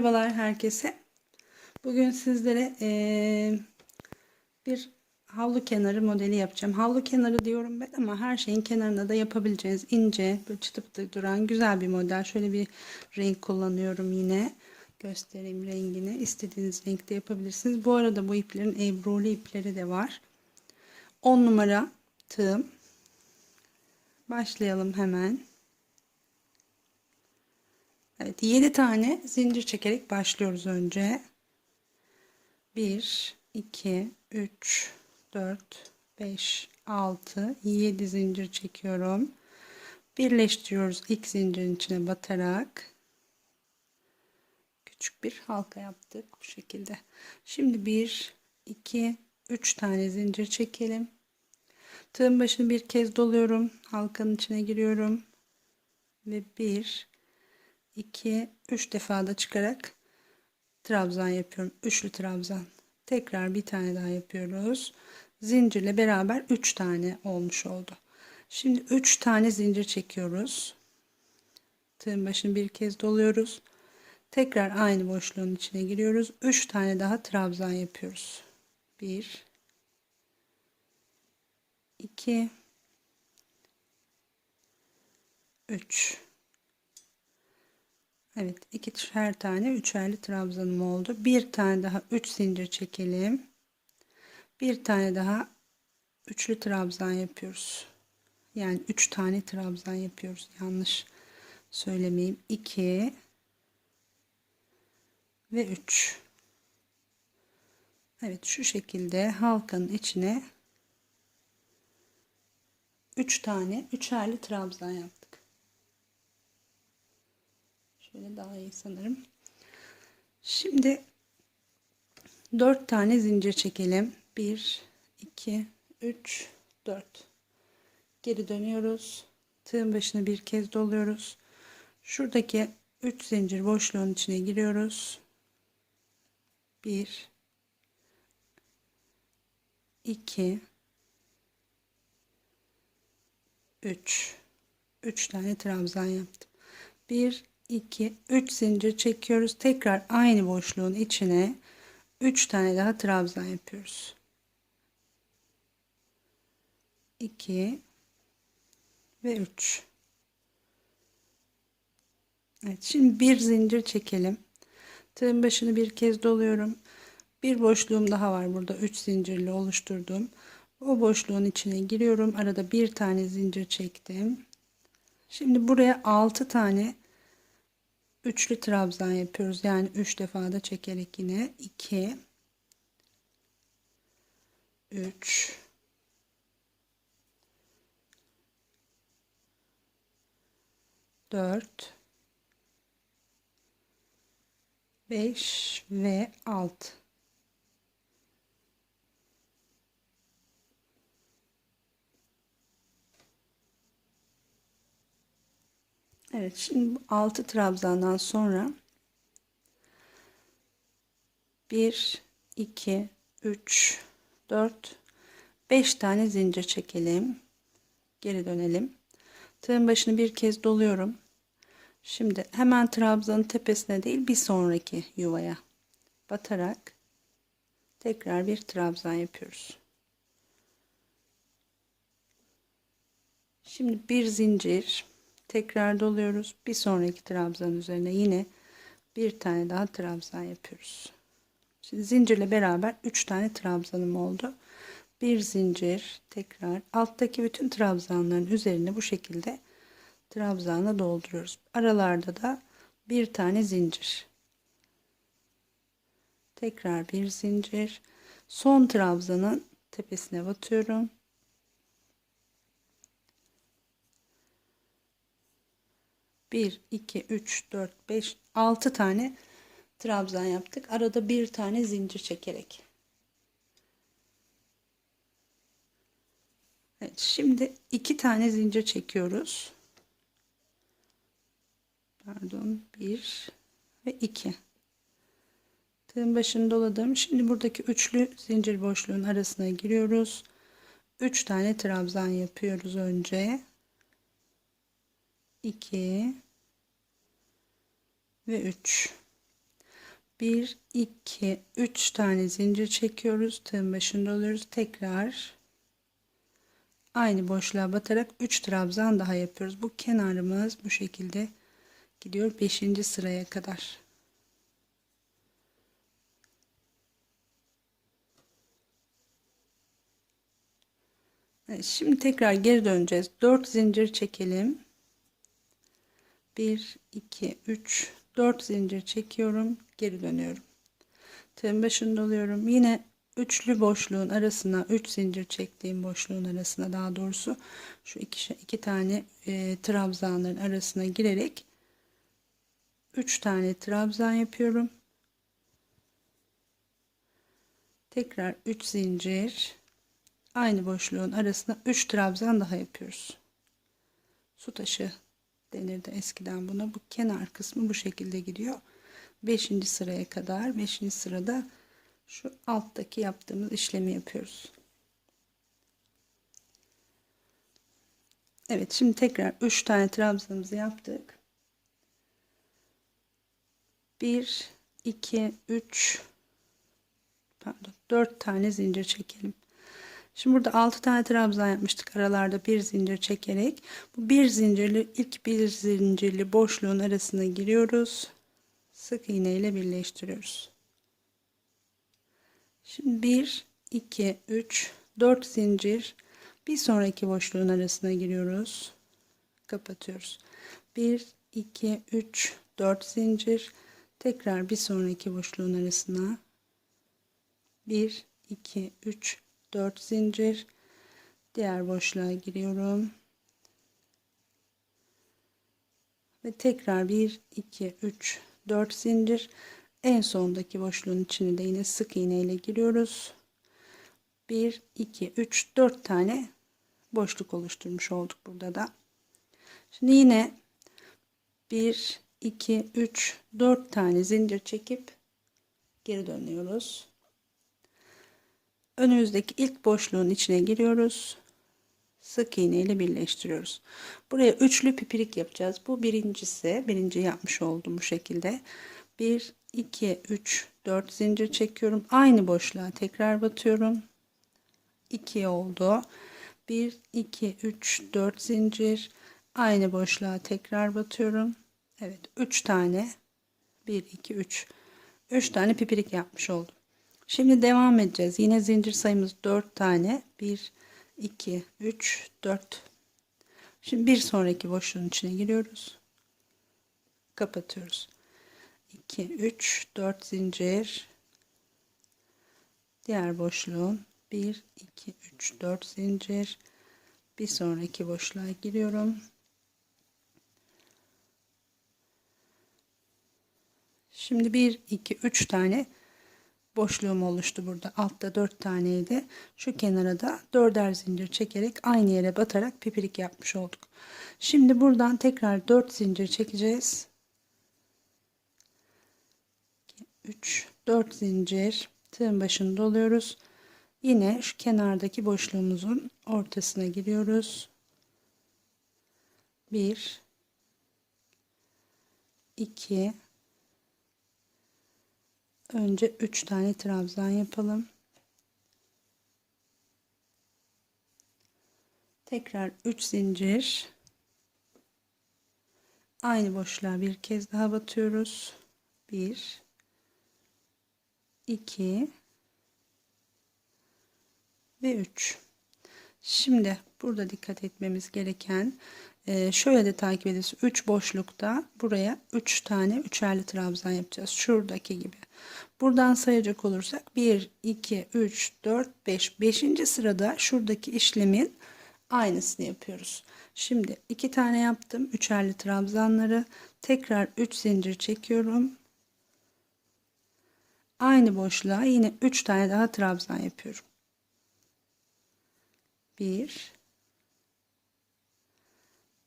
Merhabalar herkese. Bugün sizlere eee, bir havlu kenarı modeli yapacağım. Havlu kenarı diyorum ben ama her şeyin kenarına da yapabileceğiniz ince, böyle çıtı pıtı duran güzel bir model. Şöyle bir renk kullanıyorum yine. Göstereyim rengini. İstediğiniz renkte yapabilirsiniz. Bu arada bu iplerin ebrulu ipleri de var. 10 numara tığım. Başlayalım hemen. Evet 7 tane zincir çekerek başlıyoruz önce. 1 2 3 4 5 6 7 zincir çekiyorum. Birleştiriyoruz ilk zincirin içine batarak. Küçük bir halka yaptık bu şekilde. Şimdi 1 2 3 tane zincir çekelim. Tığın başını bir kez doluyorum. Halkanın içine giriyorum. Ve 1 2 3 defa da çıkarak trabzan yapıyorum. Üçlü trabzan. Tekrar bir tane daha yapıyoruz. Zincirle beraber 3 tane olmuş oldu. Şimdi 3 tane zincir çekiyoruz. Tığın başını bir kez doluyoruz. Tekrar aynı boşluğun içine giriyoruz. 3 tane daha trabzan yapıyoruz. 1 2 3 Evet ikişer tane üçerli trabzanım oldu. Bir tane daha üç zincir çekelim. Bir tane daha üçlü trabzan yapıyoruz. Yani üç tane trabzan yapıyoruz. Yanlış söylemeyeyim. 2 ve 3. Evet şu şekilde halkanın içine 3 tane üçerli trabzan yaptık. Şöyle daha iyi sanırım. Şimdi 4 tane zincir çekelim. 1 2 3 4 Geri dönüyoruz. Tığın başına bir kez doluyoruz. Şuradaki 3 zincir boşluğun içine giriyoruz. 1 2 3 3 tane trabzan yaptım. 1 2 3 zincir çekiyoruz. Tekrar aynı boşluğun içine 3 tane daha trabzan yapıyoruz. 2 ve 3. Evet, şimdi bir zincir çekelim. Tığın başını bir kez doluyorum. Bir boşluğum daha var burada 3 zincirli oluşturduğum. O boşluğun içine giriyorum. Arada bir tane zincir çektim. Şimdi buraya 6 tane üçlü trabzan yapıyoruz. Yani 3 defa da çekerek yine 2 3 4 5 ve 6 Evet şimdi 6 trabzandan sonra 1 2 3 4 5 tane zincir çekelim. Geri dönelim. Tığın başını bir kez doluyorum. Şimdi hemen trabzanın tepesine değil bir sonraki yuvaya batarak tekrar bir trabzan yapıyoruz. Şimdi bir zincir tekrar doluyoruz. Bir sonraki trabzan üzerine yine bir tane daha trabzan yapıyoruz. Şimdi zincirle beraber 3 tane trabzanım oldu. Bir zincir tekrar alttaki bütün trabzanların üzerine bu şekilde trabzanla dolduruyoruz. Aralarda da bir tane zincir. Tekrar bir zincir. Son trabzanın tepesine batıyorum. 1, 2, 3, 4, 5, 6 tane trabzan yaptık. Arada bir tane zincir çekerek. Evet, şimdi iki tane zincir çekiyoruz. Pardon, bir ve iki. Tığın başını doladım. Şimdi buradaki üçlü zincir boşluğun arasına giriyoruz. Üç tane trabzan yapıyoruz önce. 2 ve 3 1 2 3 tane zincir çekiyoruz. Tığın başında oluyoruz tekrar aynı boşluğa batarak 3 trabzan daha yapıyoruz. Bu kenarımız bu şekilde gidiyor 5. sıraya kadar. Şimdi tekrar geri döneceğiz. 4 zincir çekelim 1 2 3 4 zincir çekiyorum geri dönüyorum. Tığın başında oluyorum yine üçlü boşluğun arasına 3 zincir çektiğim boşluğun arasına daha doğrusu şu iki, iki tane e, trabzanların arasına girerek 3 tane trabzan yapıyorum. Tekrar 3 zincir aynı boşluğun arasına 3 trabzan daha yapıyoruz. Su taşı denirdi eskiden buna. Bu kenar kısmı bu şekilde gidiyor. 5. sıraya kadar 5. sırada şu alttaki yaptığımız işlemi yapıyoruz. Evet şimdi tekrar 3 tane trabzanımızı yaptık. 1 2 3 pardon 4 tane zincir çekelim. Şimdi burada 6 tane trabzan yapmıştık aralarda bir zincir çekerek. Bu bir zincirli ilk bir zincirli boşluğun arasına giriyoruz. Sık iğne ile birleştiriyoruz. Şimdi 1 2 3 4 zincir bir sonraki boşluğun arasına giriyoruz. Kapatıyoruz. 1 2 3 4 zincir tekrar bir sonraki boşluğun arasına 1 2 3 4 zincir. Diğer boşluğa giriyorum. Ve tekrar 1 2 3 4 zincir. En sondaki boşluğun içine de yine sık iğne ile giriyoruz. 1 2 3 4 tane boşluk oluşturmuş olduk burada da. Şimdi yine 1 2 3 4 tane zincir çekip geri dönüyoruz önümüzdeki ilk boşluğun içine giriyoruz. Sık iğne ile birleştiriyoruz. Buraya üçlü pipirik yapacağız. Bu birincisi. Birinci yapmış oldum bu şekilde. 1, 2, 3, 4 zincir çekiyorum. Aynı boşluğa tekrar batıyorum. 2 oldu. 1, 2, 3, 4 zincir. Aynı boşluğa tekrar batıyorum. Evet 3 tane. 1, 2, 3. 3 tane pipirik yapmış oldum. Şimdi devam edeceğiz. Yine zincir sayımız 4 tane. 1, 2, 3, 4. Şimdi bir sonraki boşluğun içine giriyoruz. Kapatıyoruz. 2, 3, 4 zincir. Diğer boşluğun 1, 2, 3, 4 zincir. Bir sonraki boşluğa giriyorum. Şimdi 1, 2, 3 tane boşluğum oluştu burada. Altta 4 taneydi. Şu kenara da 4'er zincir çekerek aynı yere batarak pipirik yapmış olduk. Şimdi buradan tekrar 4 zincir çekeceğiz. 3 4 zincir tığın başını doluyoruz. Yine şu kenardaki boşluğumuzun ortasına giriyoruz. 1 2 önce 3 tane trabzan yapalım. Tekrar 3 zincir. Aynı boşluğa bir kez daha batıyoruz. 1 2 ve 3. Şimdi burada dikkat etmemiz gereken ee, şöyle de takip edilsin. 3 boşlukta buraya 3 tane üçerli trabzan yapacağız. Şuradaki gibi. Buradan sayacak olursak 1, 2, 3, 4, 5. 5. sırada şuradaki işlemin aynısını yapıyoruz. Şimdi 2 tane yaptım. Üçerli trabzanları. Tekrar 3 zincir çekiyorum. Aynı boşluğa yine 3 tane daha trabzan yapıyorum. 1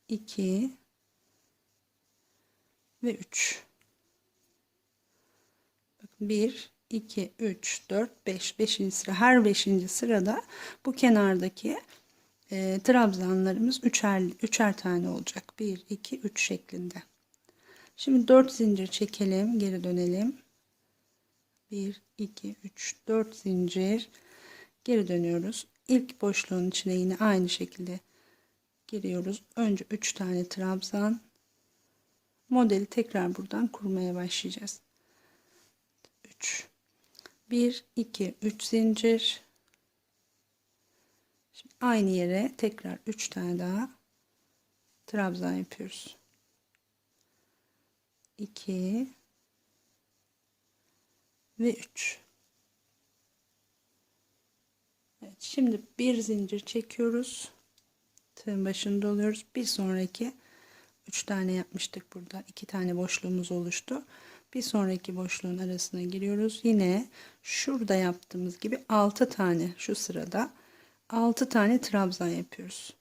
2 ve 3 bakın 1 2 3 4 5 5. sıra. Her 5. sırada bu kenardaki e, trabzanlarımız üçer üçer tane olacak. 1 2 3 şeklinde. Şimdi 4 zincir çekelim geri dönelim. 1 2 3 4 zincir. Geri dönüyoruz. İlk boşluğun içine yine aynı şekilde giriyoruz. Önce 3 tane trabzan modeli tekrar buradan kurmaya başlayacağız 3 1 2 3 zincir. Şimdi aynı yere tekrar 3 tane daha trabzan yapıyoruz. 2 ve 3 evet, şimdi bir zincir çekiyoruz. Tığın başını doluyoruz bir sonraki 3 tane yapmıştık burada. 2 tane boşluğumuz oluştu bir sonraki boşluğun arasına giriyoruz. Yine şurada yaptığımız gibi 6 tane şu sırada 6 tane trabzan yapıyoruz.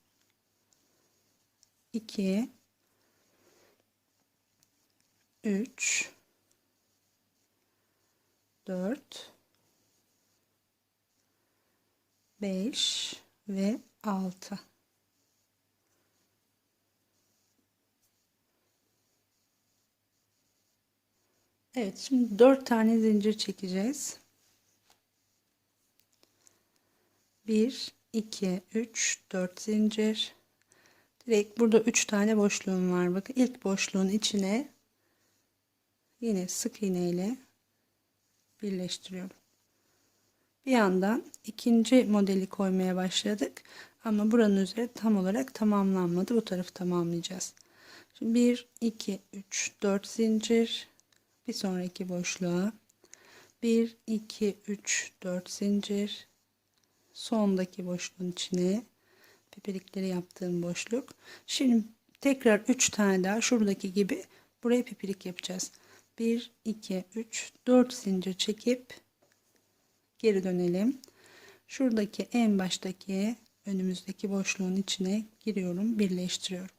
2 3 4 5 ve 6 Evet şimdi 4 tane zincir çekeceğiz 1 2 3 4 zincir direkt burada 3 tane boşluğum var bakın ilk boşluğun içine yine sık iğne ile birleştiriyorum. Bir yandan ikinci modeli koymaya başladık. Ama buranın üzeri tam olarak tamamlanmadı. Bu tarafı tamamlayacağız. Şimdi 1, 2, 3, 4 zincir. Bir sonraki boşluğa. 1, 2, 3, 4 zincir. Sondaki boşluğun içine pipirikleri yaptığım boşluk. Şimdi tekrar 3 tane daha şuradaki gibi buraya pipirik yapacağız. 1 2 3 4 zincir çekip geri dönelim şuradaki en baştaki önümüzdeki boşluğun içine giriyorum birleştiriyorum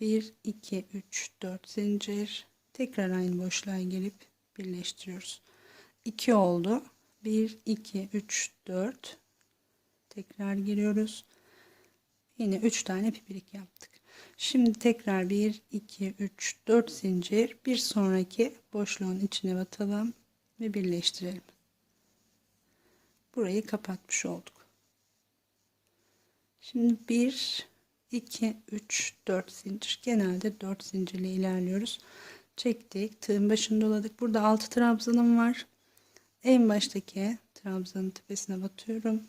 1 2 3 4 zincir tekrar aynı boşluğa girip birleştiriyoruz 2 oldu 1 2 3 4 tekrar giriyoruz yine 3 tane pipirik yaptık Şimdi tekrar 1, 2, 3, 4 zincir bir sonraki boşluğun içine batalım ve birleştirelim. Burayı kapatmış olduk. Şimdi 1, 2, 3, 4 zincir. Genelde 4 zincirle ilerliyoruz. Çektik. Tığın başını doladık. Burada 6 trabzanım var. En baştaki trabzanın tepesine batıyorum.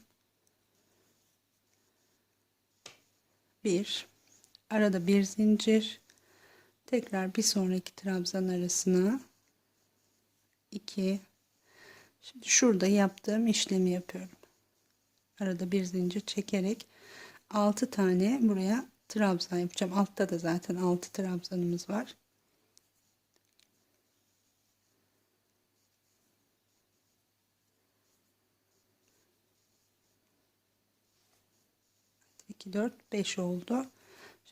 1 arada bir zincir tekrar bir sonraki trabzan arasına 2 şimdi şurada yaptığım işlemi yapıyorum arada bir zincir çekerek 6 tane buraya trabzan yapacağım altta da zaten 6 trabzanımız var iki dört beş oldu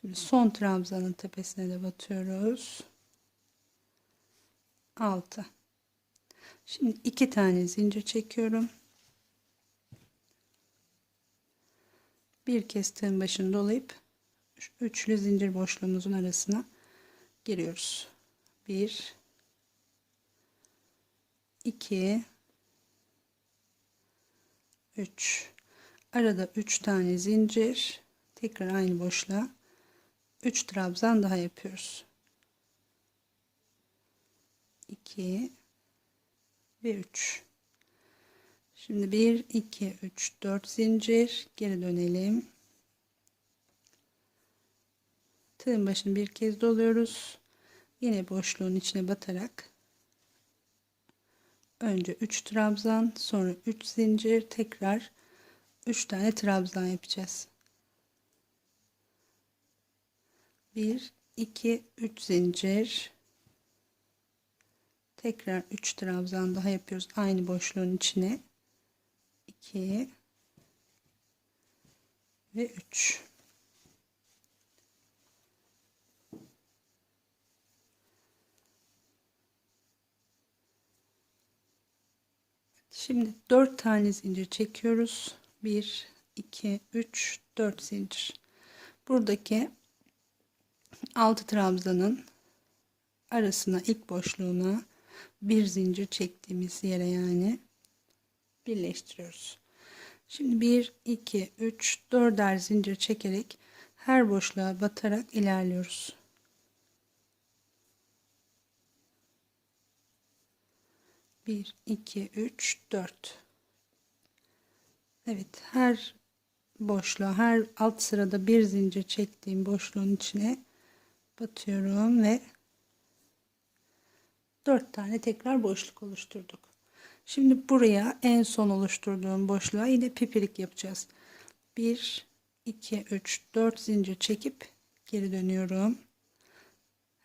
Şimdi son trabzanın tepesine de batıyoruz. 6. Şimdi iki tane zincir çekiyorum. Bir kez tığın başını dolayıp üçlü zincir boşluğumuzun arasına giriyoruz. 1 2 3 arada 3 tane zincir tekrar aynı boşluğa 3 trabzan daha yapıyoruz. 2 ve 3. Şimdi 1 2 3 4 zincir geri dönelim. Tığın başını bir kez doluyoruz. Yine boşluğun içine batarak önce 3 trabzan, sonra 3 zincir, tekrar 3 tane trabzan yapacağız. 1 2 3 zincir tekrar 3 trabzan daha yapıyoruz aynı boşluğun içine 2 ve 3 Şimdi 4 tane zincir çekiyoruz. 1 2 3 4 zincir. Buradaki 6 trabzanın arasına ilk boşluğuna bir zincir çektiğimiz yere yani birleştiriyoruz. Şimdi 1 2 3 4'er zincir çekerek her boşluğa batarak ilerliyoruz. Bir, iki, üç, dört. Evet, her boşluğa, her alt sırada bir zincir çektiğim boşluğun içine batıyorum ve 4 tane tekrar boşluk oluşturduk. Şimdi buraya en son oluşturduğum boşluğa yine pipirik yapacağız. 1 2 3 4 zincir çekip geri dönüyorum.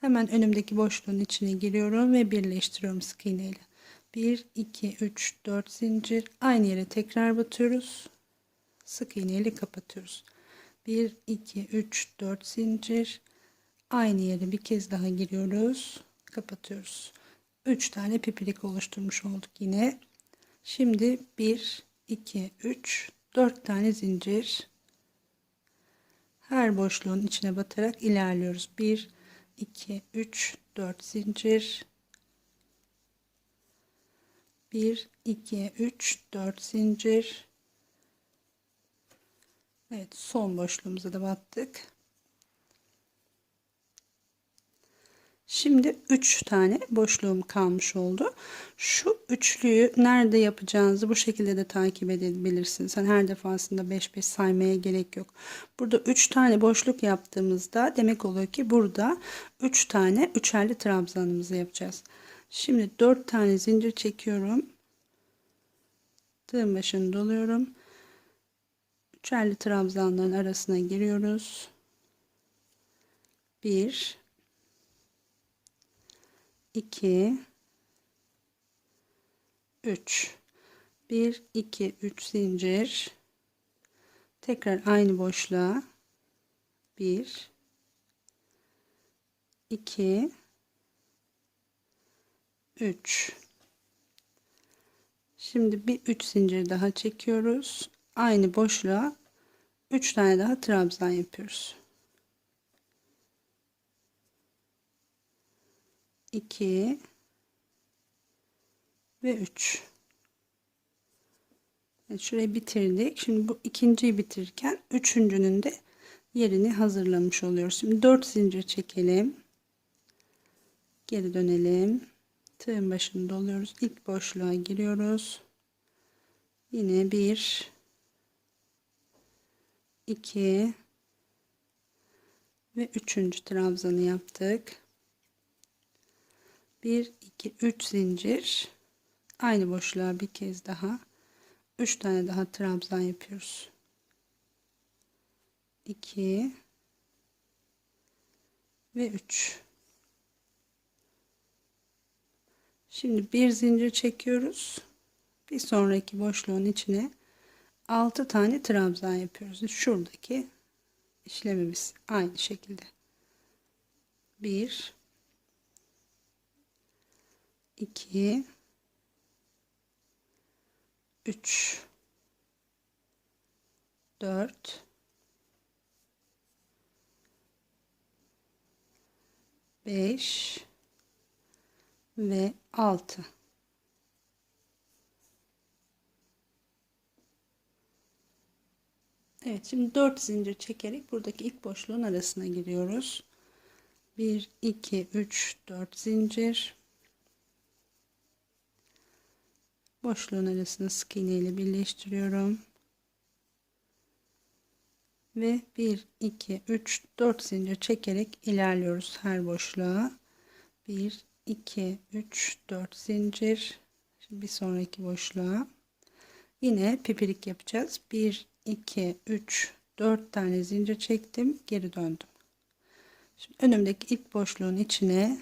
Hemen önümdeki boşluğun içine giriyorum ve birleştiriyorum sık iğne ile. 1 2 3 4 zincir aynı yere tekrar batıyoruz. Sık iğne ile kapatıyoruz. 1 2 3 4 zincir aynı yere bir kez daha giriyoruz. Kapatıyoruz. 3 tane pipirik oluşturmuş olduk yine. Şimdi 1, 2, 3, 4 tane zincir. Her boşluğun içine batarak ilerliyoruz. 1, 2, 3, 4 zincir. 1, 2, 3, 4 zincir. Evet son boşluğumuza da battık. Şimdi 3 tane boşluğum kalmış oldu. Şu üçlüyü nerede yapacağınızı bu şekilde de takip edebilirsiniz. Hani her defasında 5 5 saymaya gerek yok. Burada 3 tane boşluk yaptığımızda demek oluyor ki burada 3 tane üçerli trabzanımızı yapacağız. Şimdi 4 tane zincir çekiyorum. Tığın başını doluyorum. Üçerli trabzanların arasına giriyoruz. 1 2 3 1 2 3 zincir tekrar aynı boşluğa 1 2 3 şimdi bir 3 zincir daha çekiyoruz. Aynı boşluğa 3 tane daha trabzan yapıyoruz. 2 ve 3 evet, şurayı bitirdik. Şimdi bu ikinciyi bitirirken üçüncünün de yerini hazırlamış oluyoruz. Şimdi 4 zincir çekelim. Geri dönelim tığın başını doluyoruz. İlk boşluğa giriyoruz. Yine 1 2 ve üçüncü trabzanı yaptık. 1 2 3 zincir. Aynı boşluğa bir kez daha 3 tane daha trabzan yapıyoruz. 2 ve 3 şimdi bir zincir çekiyoruz. Bir sonraki boşluğun içine 6 tane trabzan yapıyoruz. Şuradaki işlemimiz aynı şekilde. 1 2 3 4 5 ve 6 Evet şimdi 4 zincir çekerek buradaki ilk boşluğun arasına giriyoruz. 1 2 3 4 zincir boşluğun arasını sık iğne ile birleştiriyorum. Ve 1 2 3 4 zincir çekerek ilerliyoruz her boşluğa. 1 2 3 4 zincir. Şimdi bir sonraki boşluğa. Yine pipirik yapacağız. 1 2 3 4 tane zincir çektim, geri döndüm. Şimdi önümdeki ilk boşluğun içine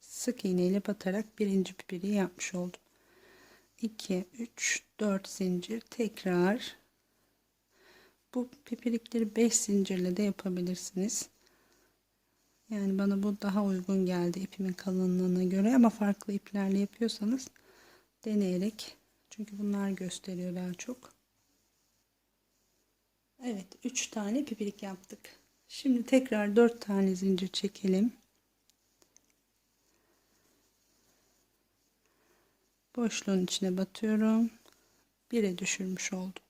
sık iğne ile batarak birinci pipiriği yapmış oldum. 2 3 4 zincir tekrar bu pipirikleri 5 zincirle de yapabilirsiniz yani bana bu daha uygun geldi ipimin kalınlığına göre ama farklı iplerle yapıyorsanız deneyerek çünkü bunlar gösteriyor daha çok. Evet 3 tane pipirik yaptık. Şimdi tekrar 4 tane zincir çekelim. Boşluğun içine batıyorum. 1'e düşürmüş oldum.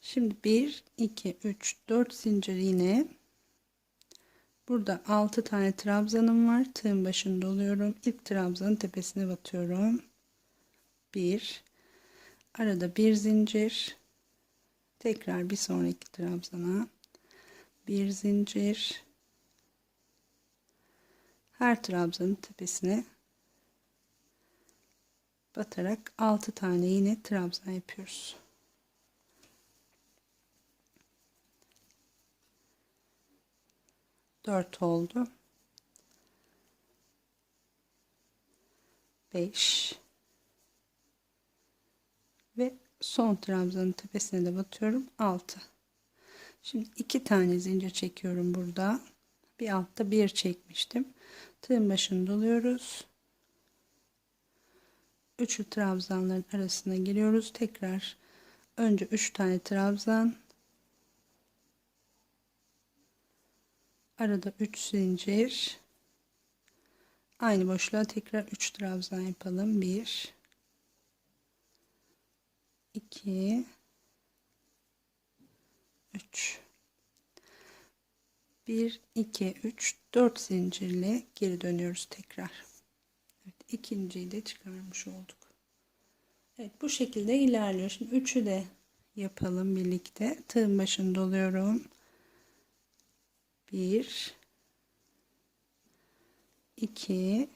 Şimdi 1 2 3 4 zincir yine burada 6 tane trabzanım var. Tığın başında oluyorum. İlk trabzanın tepesine batıyorum. 1 arada bir zincir. Tekrar bir sonraki trabzana. Bir zincir. Her trabzanın tepesine batarak 6 tane yine trabzan yapıyoruz. Dört oldu. Beş. Ve son trabzanın tepesine de batıyorum. Altı. Şimdi iki tane zincir çekiyorum burada. Bir altta bir çekmiştim. Tığın başını doluyoruz. Üçlü trabzanların arasına giriyoruz. Tekrar önce üç tane trabzan. Arada üç zincir. Aynı boşluğa tekrar üç trabzan yapalım. Bir, iki, üç. 1 2 3 4 zincirle geri dönüyoruz tekrar. Evet, ikinciyi de çıkarmış olduk. Evet bu şekilde ilerliyor. Şimdi üçü de yapalım birlikte. Tığın başını doluyorum. 1 2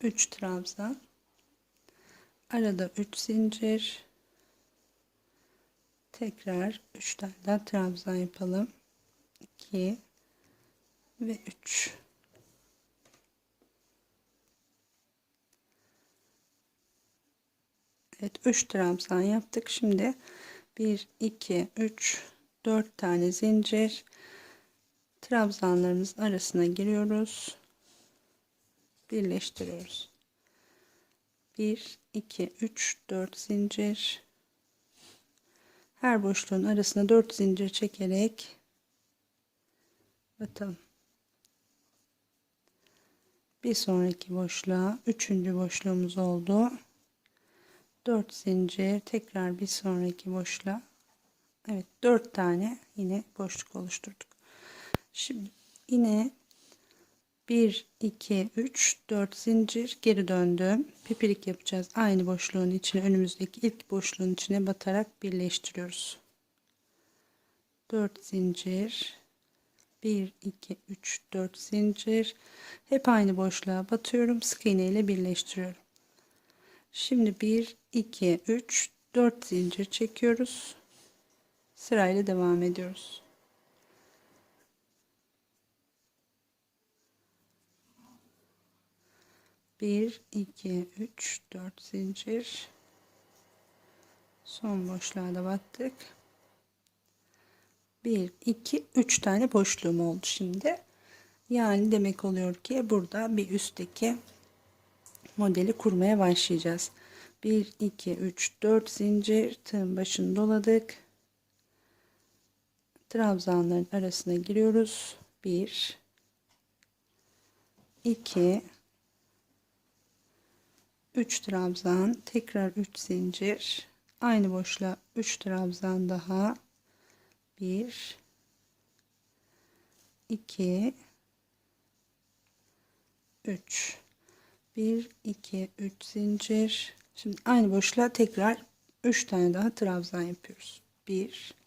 3 trabzan arada 3 zincir. Tekrar 3 tane daha trabzan yapalım. 2 ve 3 Evet 3 trabzan yaptık. Şimdi 1 2 3 4 tane zincir trabzanlarımız arasına giriyoruz birleştiriyoruz 1 2 3 4 zincir her boşluğun arasına 4 zincir çekerek batalım. Bir sonraki boşluğa üçüncü boşluğumuz oldu. 4 zincir tekrar bir sonraki boşluğa Evet 4 tane yine boşluk oluşturduk. Şimdi yine 1 2 3 4 zincir geri döndüm. Pipirik yapacağız. Aynı boşluğun içine önümüzdeki ilk boşluğun içine batarak birleştiriyoruz. 4 zincir 1 2 3 4 zincir hep aynı boşluğa batıyorum. Sık iğne ile birleştiriyorum. Şimdi 1 2 3 4 zincir çekiyoruz. Sırayla devam ediyoruz. 1 2 3 4 zincir. Son boşluğa da battık. 1 2 3 tane boşluğum oldu şimdi. Yani demek oluyor ki burada bir üstteki modeli kurmaya başlayacağız. 1 2 3 4 zincir. Tığın başını doladık trabzanların arasına giriyoruz. 1 2 3 trabzan tekrar 3 zincir. Aynı boşluğa 3 trabzan daha. 1 2 3 1 2 3 zincir. Şimdi aynı boşluğa tekrar 3 tane daha trabzan yapıyoruz. 1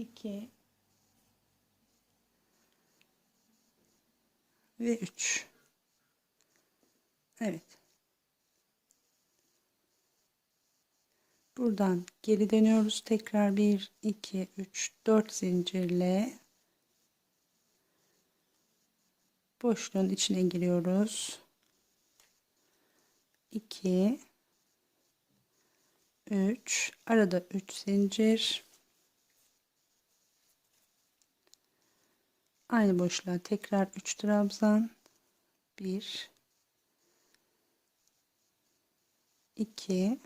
2 ve 3 Evet. Buradan geri dönüyoruz. Tekrar 1, 2, 3, 4 zincirle boşluğun içine giriyoruz. 2 3 arada 3 zincir aynı boşluğa tekrar 3 trabzan. 1 2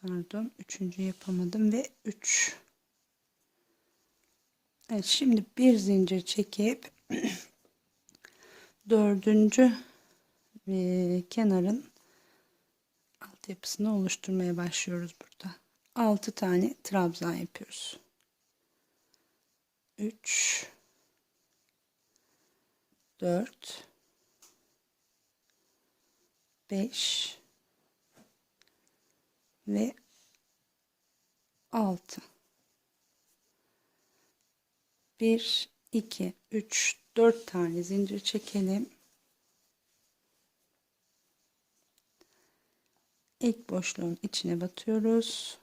pardon üçüncü yapamadım ve 3 Evet, şimdi bir zincir çekip dördüncü e, kenarın altyapısını oluşturmaya başlıyoruz burada. 6 tane trabzan yapıyoruz. 3 4 5 ve 6 1 2 3 4 tane zincir çekelim. İlk boşluğun içine batıyoruz.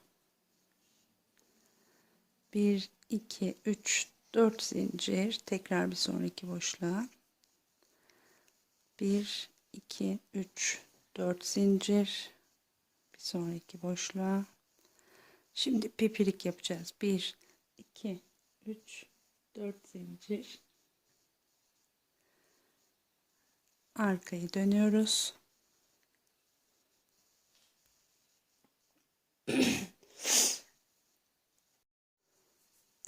1 2 3 4 zincir tekrar bir sonraki boşluğa. 1 2 3 4 zincir bir sonraki boşluğa. Şimdi pipirik yapacağız. 1 2 3 4 zincir arkayı dönüyoruz.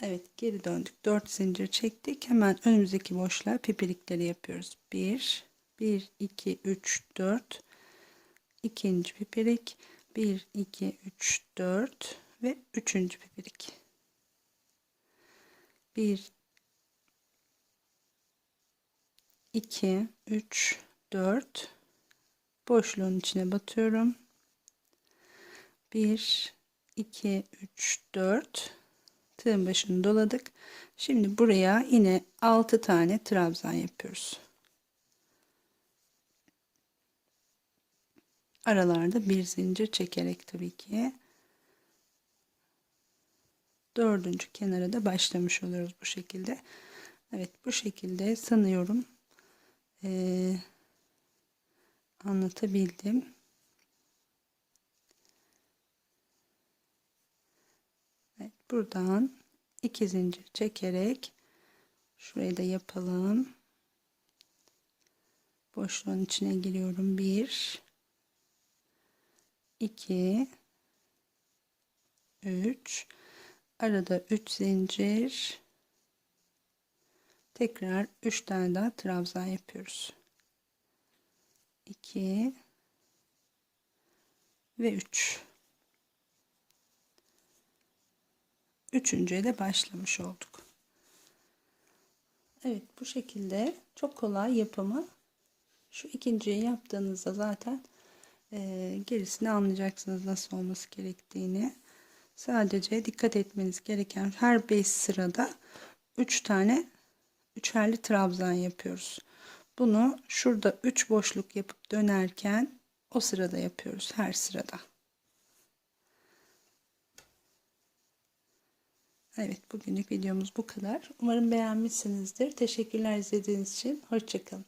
Evet geri döndük. 4 zincir çektik. Hemen önümüzdeki boşluğa pipirikleri yapıyoruz. 1 1 2 3 4 ikinci pipirik 1 2 3 4 ve üçüncü pipirik. 1 2 3 4 boşluğun içine batıyorum. 1 2 3 4 tığın başını doladık. Şimdi buraya yine 6 tane trabzan yapıyoruz. Aralarda bir zincir çekerek tabii ki. Dördüncü kenara da başlamış oluyoruz bu şekilde. Evet bu şekilde sanıyorum ee, anlatabildim. Evet, buradan iki zincir çekerek şurayı da yapalım. Boşluğun içine giriyorum. Bir, iki, üç. Arada üç zincir. Tekrar üç tane daha trabzan yapıyoruz. 2 ve 3. Üçüncüye de başlamış olduk. Evet bu şekilde çok kolay yapımı. Şu ikinciyi yaptığınızda zaten e, gerisini anlayacaksınız nasıl olması gerektiğini. Sadece dikkat etmeniz gereken her 5 sırada 3 tane üçerli trabzan yapıyoruz. Bunu şurada 3 boşluk yapıp dönerken o sırada yapıyoruz her sırada. Evet bugünlük videomuz bu kadar. Umarım beğenmişsinizdir. Teşekkürler izlediğiniz için. Hoşçakalın.